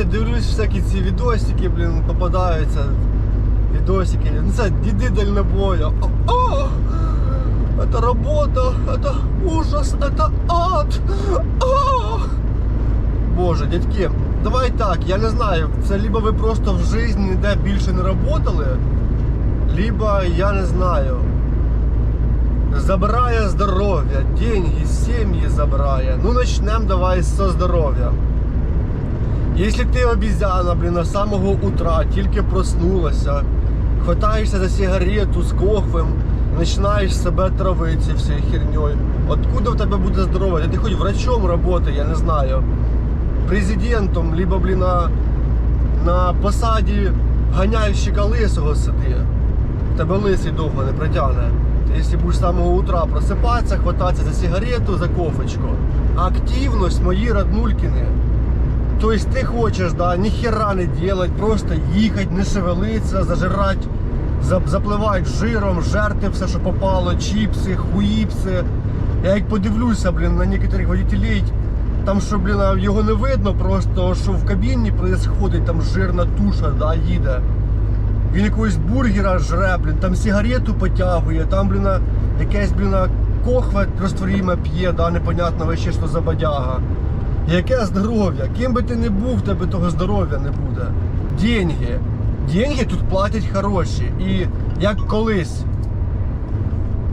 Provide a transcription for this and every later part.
Коротше, дивлюсь всякі ці відосики, блін, попадаються. Відосики. Ну це діди дальнобоя. О, о, это работа, это ужас, это ад. О! Боже, дядьки, давай так, я не знаю, це либо ви просто в житті ніде більше не работали, либо я не знаю. Забирає здоров'я, деньги, сім'ї забирає. Ну начнем давай со здоров'я. Якщо ти обізяна, блін, з самого утра тільки проснулася, хватаєшся за сигарету з кохвем, починаєш себе травити всією херньою. Откуда в тебе буде здоров'я? Ти хоч врачом роботи, я не знаю. Президентом, либо, блін, на, на посаді ганяющика лисого сиди. Тебе лисий довго не притягне. Ти, Якщо будеш з самого утра просипатися, хвататися за сигарету, за кофочку. Активність мої роднулькини. Тобто ти хочеш, да, ніхера не делать, просто їхати, не шевелитися, зажирати, за- запливати жиром, жерти все, що попало, чіпси, хуїпси. Я як подивлюся, блін, на некоторих водителей, там що, блін, його не видно, просто що в кабіні происходить, там жирна туша, да, їде. Він якогось бургера жре, блін, там сигарету потягує, там, блін, якесь, блін, а, кохве розтворіме п'є, да, непонятно вообще, що за бодяга. Яке здоров'я? Ким би ти не був, в тебе того здоров'я не буде. Деньги. Деньги тут платять хороші. І як колись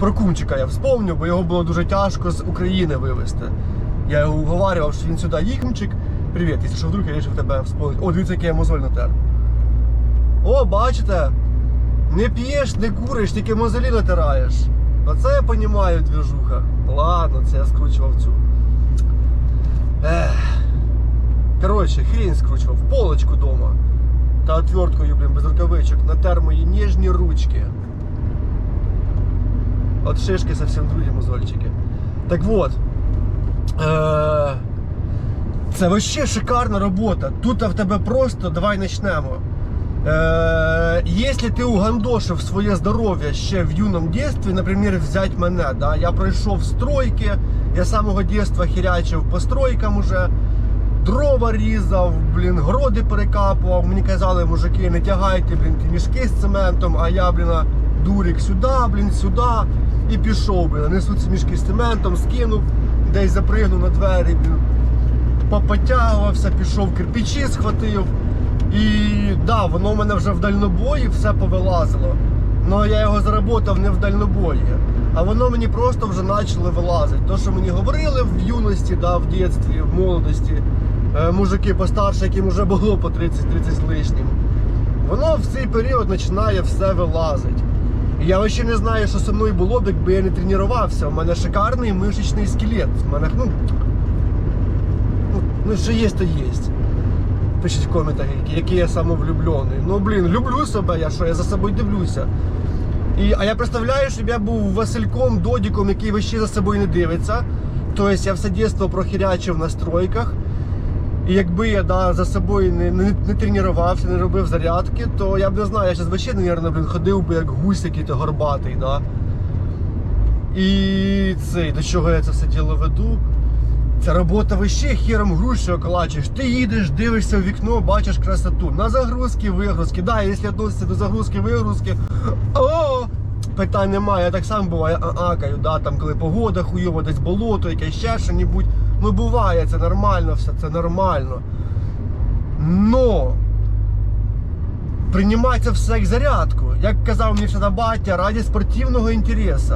про кумчика я вспомнив, бо його було дуже тяжко з України вивезти. Я його уговарював, що він сюди їхмчик. Привіт, якщо що вдруг я вирішив тебе вспомнити. О, дивіться, який я мозоль натер. О, бачите? Не п'єш, не куриш, тільки мозолі натираєш. Оце я понімаю, двіжуха. Ладно, це я скручував цю. Ех. Коротше, хрень скручував, полочку дома. Та отверткою, блін, без рукавичок, натер мої ніжні ручки. От шишки совсем другі мозольчики. Так вот. Е- це вообще шикарна робота. Тут в тебе просто давай почнемо. Е, Якщо ти угандошив своє здоров'я ще в юному дитинстві, наприклад, взять мене, да, я пройшов стройки, я з самого дитинства хірячив по стройкам уже, дрова різав, блін, городи перекапував. Мені казали, мужики, не тягайте, блін, ті мішки з цементом, а я, блін, дурик сюди, блін, сюди. І пішов, блін, несу ці мішки з цементом, скинув, десь запригнув на двері, блін попотягувався, пішов кирпичі, схватив. І да, воно в мене вже в дальнобої все повилазило. Але я його заработав не в дальнобої. А воно мені просто вже почало вилазити. То, що мені говорили в юності, да, в дитинстві, в молодості, е, мужики постарше, яким вже було по 30-30 з лишнім. Воно в цей період починає все вилазити. Я ще не знаю, що зі мною було б, якби я не тренувався. У мене шикарний мишечний скелет. У мене, ну, ну, ну що є, то є. Пишіть в коментах, який я самовлюблений. Ну блін, люблю себе, я що, я за собою дивлюся. І, а я представляю, щоб я був Васильком, Додіком, який вище за собою не дивиться. Тобто я все дитинство прохірячив на стройках. І якби я да, за собою не, не, не тренувався, не робив зарядки, то я б не знаю, я зараз вообще, мабуть, блін, ходив би як гусь який-то горбатий. Да? І цей, до чого я це все діло веду. Ця робота вище хіром груші околачуєш. Ти їдеш, дивишся в вікно, бачиш красоту. На загрузки, вигрузки. Да, якщо відноситься до загрузки, вигрузки. О! Питань немає, я так само буває акаю, да, там коли погода хуйова, десь болото, якесь ще що-небудь. Ну буває, це нормально все, це нормально. Но приймається все як зарядку. Як казав мені вчора батя, раді спортивного інтересу.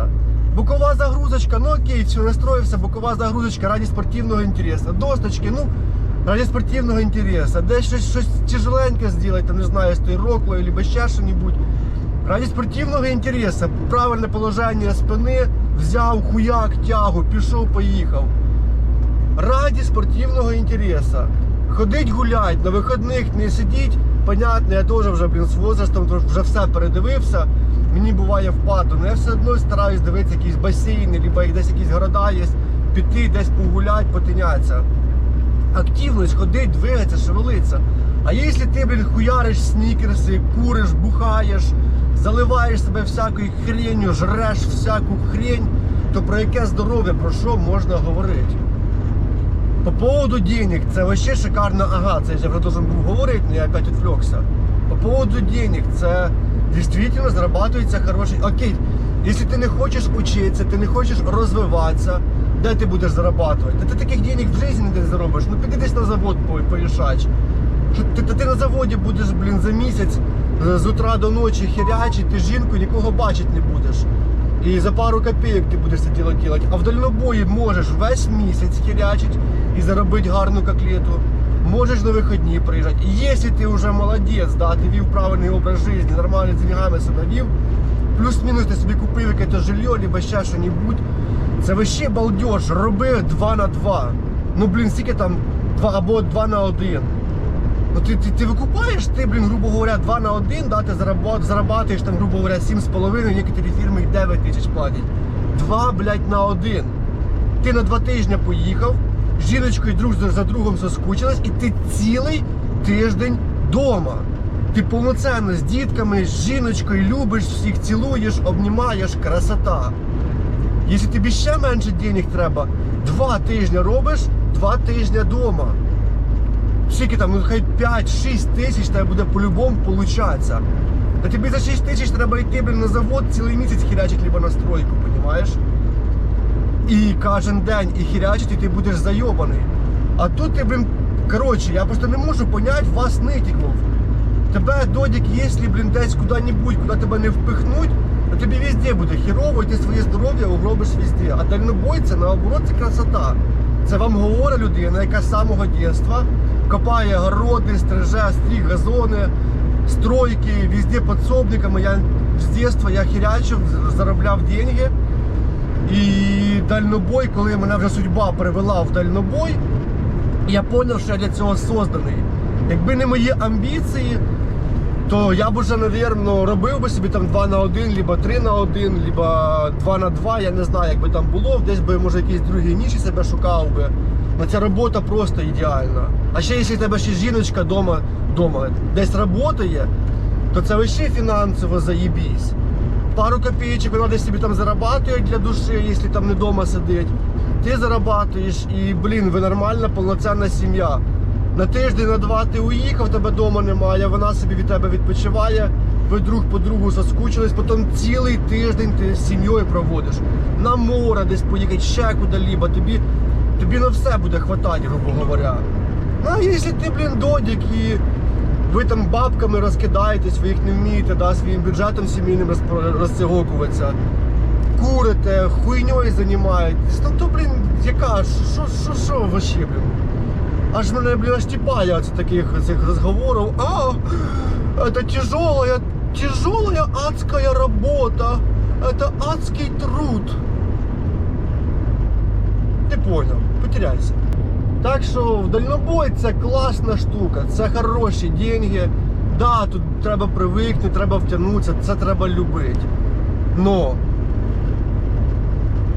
Бокова загрузочка, ну окей, все, настроївся, бокова загрузочка раді спортивного інтересу. Досточки, ну, раді спортивного інтересу. Десь щось, щось тяжеленьке зробити, не знаю, з тою роклою, або ще що-небудь. Раді спортивного інтересу, правильне положення спини, взяв хуяк, тягу, пішов, поїхав. Раді спортивного інтересу. Ходить гулять, на вихідних не сидіть. Понятно, я теж вже блін, з возрастом вже все передивився. Мені буває впаду, але я все одно стараюсь дивитися якісь басейни, або десь якісь города є, піти десь погулять, потинятися. Активність, ходить, двигатися, шевелиться. А якщо ти, блін, хуяриш снікерси, куриш, бухаєш, заливаєш себе всякою хренью, жреш всяку хрень, то про яке здоров'я, про що можна говорити? По поводу денег, це вообще шикарно. Ага, це я вже должен був говорити, але я опять відвлекся. По поводу денег, це дійсно зарабатується хороший. Окей, якщо ти не хочеш учитися, ти не хочеш розвиватися, де ти будеш зарабатувати? Та ти таких денег в житті не заробиш. Ну піди десь на завод по- поїшач. Що ти, та ти на заводі будеш, блін, за місяць з утра до ночі херячить, ти жінку нікого бачити не будеш. І за пару копійок ти будеш це діло робити. А в дальнобої можеш весь місяць херячить і заробити гарну котлету. Можеш на вихідні приїжджати. І якщо ти вже молодець, да, ти вів правильний образ життя, нормально з деньгами себе вів, плюс-мінус ти собі купив якесь жилье, либо ще що-небудь. Це вообще балдеж. Роби 2 на 2. Ну, блін, скільки там 2 або 2 на 1. Ну ти, ти, ти викупаєш, ти, блін, грубо говоря, 2 на 1, да, ти зарабатуєш там, грубо говоря, 7,5, некоторі фірми і 9 тисяч платять. 2, блядь, на 1. Ти на 2 тижні поїхав, з жіночкою друг за другом соскучилась, і ти цілий тиждень вдома. Ти повноцінно з дітками, з жіночкою любиш всіх, цілуєш, обнімаєш, красота. Якщо тобі ще менше денег треба, два тижні робиш, два тижні вдома. Скільки там, ну хай 5-6 тисяч тебе буде по-любому получатися. Та тобі за 6 тисяч треба йти, блін, на завод цілий місяць хірячить либо на стройку, понімаєш? І кожен день і хірячить, і ти будеш зайобаний. А тут ти, блін, коротше, я просто не можу поняти вас нитикнув. Тебе, додік, якщо, блін, десь куди-небудь, куди тебе не впихнуть, то тобі везде буде хірово, і ти своє здоров'я угробиш везде. А дальнобой це наоборот це красота. Це вам говорить людина, яка з самого дитинства копає городи, стриже, стриг газони, стройки, везде підсобниками. Я з дитинства я хірячив, заробляв деньги. І дальнобой, коли мене вже судьба привела в дальнобой, я зрозумів, що я для цього созданий. Якби не мої амбіції, то я б уже, напевно, робив би собі там 2 на 1, либо 3 на 1, либо 2 на 2, я не знаю, як би там було, десь би, може, якісь другі ніші себе шукав би. Но ця робота просто ідеальна. А ще якщо в тебе ще жіночка вдома, дома, десь працює, то це вообще фінансово заєбісь. Пару вона десь собі там зарабатує для душі, якщо там не вдома сидить. Ти зарабатуєш і, блін, ви нормальна, повноцінна сім'я. На тиждень, на два ти уїхав, тебе вдома немає, вона собі від тебе відпочиває, ви друг по другу заскучились, потім цілий тиждень ти з сім'єю проводиш. На море десь поїхати, ще куди-либо, тобі, тобі на все буде хватати, грубо говоря. Ну, а якщо ти, блін, додік і ви там бабками розкидаєтесь, ви їх не вмієте, да, своїм бюджетом сімейним розцягокуватися, курите, хуйньою займаєтесь, ну то, блін, яка, що, що, що вообще, блін? Аж мене, блін, аж тіпає от таких цих розговорів. А, это тяжелая, тяжелая адская работа. Это адский труд. Ти понял, потеряйся. Так що в дальнобой це класна штука, це хороші деньги. Да, тут треба привикнути, треба втягнутися, це треба любити. Но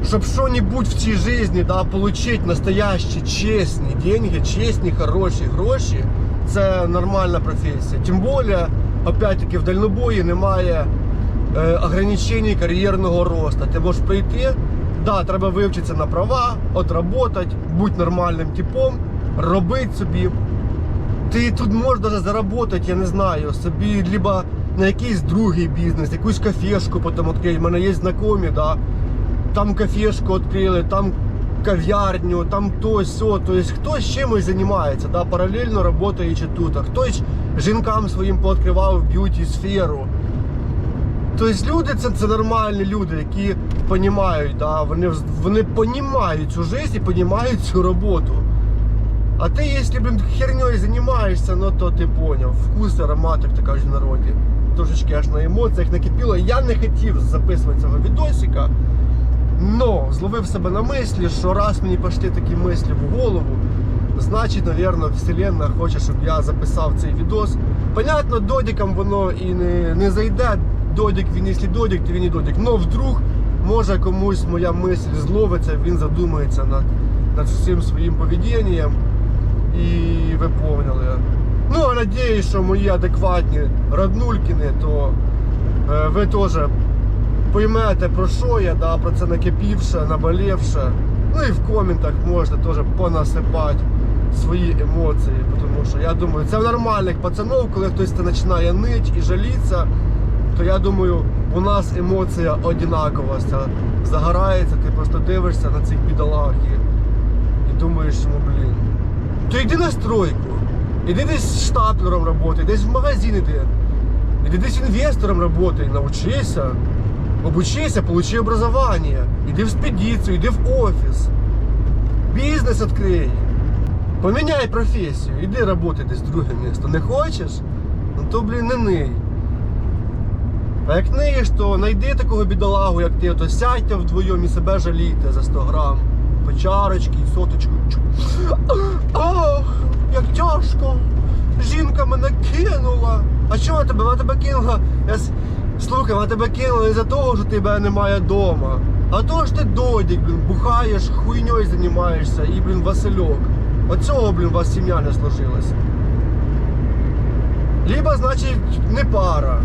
щоб що-нибудь в цій житті да, получить настоящі чесні деньги, чесні, хороші гроші, це нормальна професія. Тим більше, опять-таки, в дальнобої немає е, ограничень кар'єрного росту. Ти можеш прийти, да, треба вивчитися на права, отработати, бути нормальним типом, робити собі. Ти тут можеш заработати, я не знаю, собі либо на якийсь другий бізнес, якусь кафешку потім відкрити. У мене є знайомі, да, там кафешку відкрили, там кав'ярню, там то сьо. Тобто хтось чимось займається, да, паралельно працюючи тут, а хтось жінкам своїм пооткривав б'юті сферу. Тобто люди це, це нормальні люди, які розуміють, да, вони, вони розуміють цю життя і розуміють цю роботу. А ти, якщо блін, херньою займаєшся, ну то ти поняв. Вкус, аромат, як то кажуть в народі. Трошечки аж на емоціях накипіло. Я не хотів записувати цього відосика. Но зловив себе на мислі, що раз мені пішли такі мислі в голову, значить, напевно, Вселенна хоче, щоб я записав цей відос. Понятно, додікам воно і не, не зайде. Додік, він, якщо додік, то він і додік. Но вдруг, може комусь моя мисль зловиться, він задумається над, над всім своїм поведінням. І ви поняли. Ну, а надіюсь, що мої адекватні роднулькини, то е, ви теж поймете про що я, да, про це накипівше, наболівше. Ну і в коментах можете теж понасипати свої емоції. Тому що я думаю, це в нормальних пацанов, коли хтось починає нить і жалітися, то я думаю, у нас емоція одинакова ця загорається, ти просто дивишся на цих бідолах і, і думаєш, ну блін. То йди на стройку, іди десь штатлером роботи, десь в магазин іди. Іди десь інвестором работай, научися, обучися, получи образование. Іди в спедицию, іди в офіс. Бізнес відкрий. Поміняй професію, іди работай десь в друге місто. Не хочеш? Ну то, блін, не ний. А як ниєш, то знайди такого бідолагу, як ти, то сядьте вдвоєм і себе жалійте за 100 грам. По чарочки і соточку. Ох, як тяжко. Жінка мене кинула. А чого тебе? Вона тебе кинула. Я... Слухай, вона тебе кинула із-за того, що тебе немає вдома. А то ж ти додік, блін, бухаєш, хуйньою займаєшся і, блін, Васильок. Оцього, блін, у вас сім'я не сложилась. Либо, значить, не пара.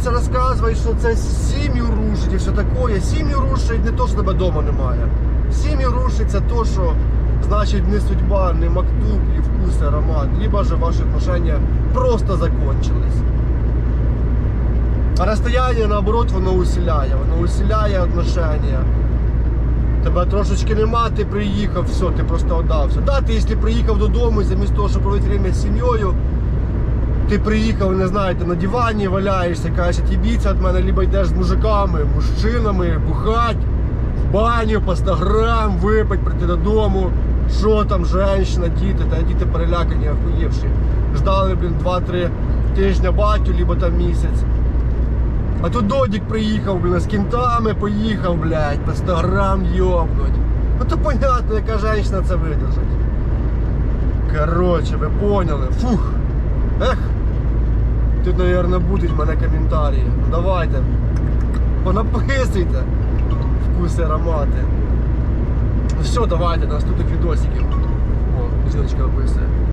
Це розказує, що це сім'ю рушить і все таке. Сім'ю рушить не то, що тебе вдома немає. Сім'ю рушить це то, що значить не судьба, не мактуб і вкус, і аромат, либо же ваші отношения просто закончились. А розстояние, наоборот, воно усиляє. Воно усиляє отношения. Тебе трошечки нема, ти приїхав, все, ти просто отдався. Да, ти якщо приїхав додому і замість того, щоб провести время з сім'єю, ти приїхав, не знаю, ти на дивані валяєшся, кажеш, тібіться від мене, либо йдеш з мужиками, мужчинами, бухать, в баню, по 100 грам, випить, прийти додому. Що там, женщина, діти, та діти перелякані, охуєвші. Ждали, блін, 2-3 тижня батю, либо там місяць. А тут Додік приїхав, блін, з кінтами поїхав, блядь, по 100 грам йобнуть. Ну то понятно, яка женщина це видержить. Короче, ви поняли. Фух. Ех. Тут, наверное, будуть в мене коментарі. Ну давайте. Понаписуйте. Вкуси, аромати. Все, давайте, наступних відосиків. О, жіночка описує.